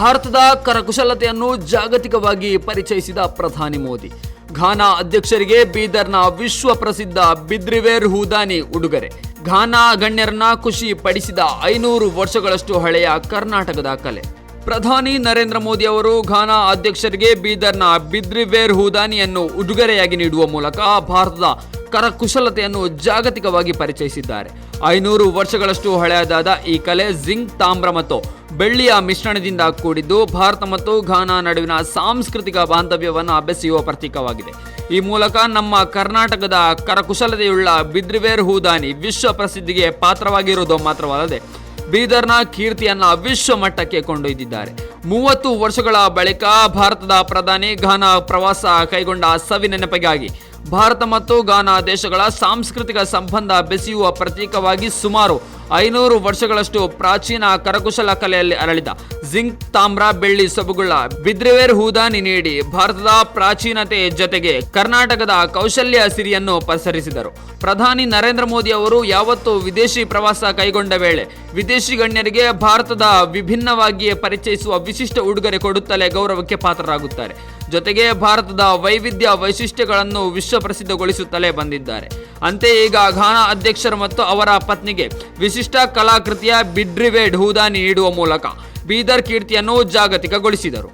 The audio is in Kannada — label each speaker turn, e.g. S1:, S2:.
S1: ಭಾರತದ ಕರಕುಶಲತೆಯನ್ನು ಜಾಗತಿಕವಾಗಿ ಪರಿಚಯಿಸಿದ ಪ್ರಧಾನಿ ಮೋದಿ. ಘಾನಾ ಅಧ್ಯಕ್ಷರಿಗೆ ಬೀದರ್ನ ವಿಶ್ವ ಪ್ರಸಿದ್ಧ ಬಿದ್ರಿವೇರ್ ಹೂದಾನಿ ಉಡುಗೊರೆ. ಘಾನಾ ಗಣ್ಯರನ್ನ ಖುಷಿ ಪಡಿಸಿದ ಐನೂರು ವರ್ಷಗಳಷ್ಟು ಹಳೆಯ ಕರ್ನಾಟಕದ ಕಲೆ. ಪ್ರಧಾನಿ ನರೇಂದ್ರ ಮೋದಿ ಅವರು ಘಾನಾ ಅಧ್ಯಕ್ಷರಿಗೆ ಬೀದರ್ನ ಬಿದ್ರಿವೇರ್ ಹೂದಾನಿಯನ್ನು ಉಡುಗೊರೆಯಾಗಿ ನೀಡುವ ಮೂಲಕ ಭಾರತದ ಕರಕುಶಲತೆಯನ್ನು ಜಾಗತಿಕವಾಗಿ ಪರಿಚಯಿಸಿದ್ದಾರೆ. ಐನೂರು ವರ್ಷಗಳಷ್ಟು ಹಳೆಯದಾದ ಈ ಕಲೆ ಜಿಂಕ್ ತಾಮ್ರ ಮತ್ತು ಬೆಳ್ಳಿಯ ಮಿಶ್ರಣದಿಂದ ಕೂಡಿದ್ದು ಭಾರತ ಮತ್ತು ಘಾನಾ ನಡುವಿನ ಸಾಂಸ್ಕೃತಿಕ ಬಾಂಧವ್ಯವನ್ನು ಬೆಸೆಯುವ ಪ್ರತೀಕವಾಗಿದೆ. ಈ ಮೂಲಕ ನಮ್ಮ ಕರ್ನಾಟಕದ ಕರಕುಶಲತೆಯುಳ್ಳ ಬಿದ್ರಿವೇರ್ ಹೂದಾನಿ ವಿಶ್ವ ಪ್ರಸಿದ್ಧಿಗೆ ಪಾತ್ರವಾಗಿರುವುದು ಮಾತ್ರವಲ್ಲದೆ, ಬೀದರ್ನ ಕೀರ್ತಿಯನ್ನ ವಿಶ್ವ ಮಟ್ಟಕ್ಕೆ ಕೊಂಡೊಯ್ದಿದ್ದಾರೆ. ಮೂವತ್ತು ವರ್ಷಗಳ ಬಳಿಕ ಭಾರತದ ಪ್ರಧಾನಿ ಘಾನಾ ಪ್ರವಾಸ ಕೈಗೊಂಡ ಸವಿ ನೆನಪಿಗಾಗಿ ಭಾರತ ಮತ್ತು ಗಾನಾ ದೇಶಗಳ ಸಾಂಸ್ಕೃತಿಕ ಸಂಬಂಧ ಬೆಸೆಯುವ ಪ್ರತೀಕವಾಗಿ ಸುಮಾರು ಐನೂರು ವರ್ಷಗಳಷ್ಟು ಪ್ರಾಚೀನ ಕರಕುಶಲ ಕಲೆಯಲ್ಲಿ ಅರಳಿದ ಜಿಂಕ್ ತಾಮ್ರ, ಬೆಳ್ಳಿ, ಸೊಬಗುಳ್ಳ, ಬಿದ್ರಿವೇರ್ ಹೂದಾನಿ ನೀಡಿ ಭಾರತದ ಪ್ರಾಚೀನತೆ ಜೊತೆಗೆ ಕರ್ನಾಟಕದ ಕೌಶಲ್ಯ ಸಿರಿಯನ್ನು ಪಸರಿಸಿದರು. ಪ್ರಧಾನಿ ನರೇಂದ್ರ ಮೋದಿ ಅವರು ಯಾವತ್ತು ವಿದೇಶಿ ಪ್ರವಾಸ ಕೈಗೊಂಡ ವೇಳೆ ವಿದೇಶಿ ಗಣ್ಯರಿಗೆ ಭಾರತದ ವಿಭಿನ್ನವಾಗಿಯೇ ಪರಿಚಯಿಸುವ ವಿಶಿಷ್ಟ ಉಡುಗೊರೆ ಕೊಡುತ್ತಲೇ ಗೌರವಕ್ಕೆ ಪಾತ್ರರಾಗುತ್ತಾರೆ. ಜೊತೆಗೆ ಭಾರತದ ವೈವಿಧ್ಯ ವೈಶಿಷ್ಟ್ಯಗಳನ್ನು ವಿಶ್ವ ಪ್ರಸಿದ್ಧಗೊಳಿಸುತ್ತಲೇ ಬಂದಿದ್ದಾರೆ. ಅಂತೆಯೇ ಈಗ ಘಾನ ಅಧ್ಯಕ್ಷರು ಮತ್ತು ಅವರ ಪತ್ನಿಗೆ ವಿಶಿಷ್ಟ ಕಲಾಕೃತಿಯ ಬಿಡ್ರಿವೇಡ್ ಹೂದಾನಿ ನೀಡುವ ಮೂಲಕ ಬೀದರ್ ಕೀರ್ತಿಯನ್ನು ಜಾಗತಿಕಗೊಳಿಸಿದರು.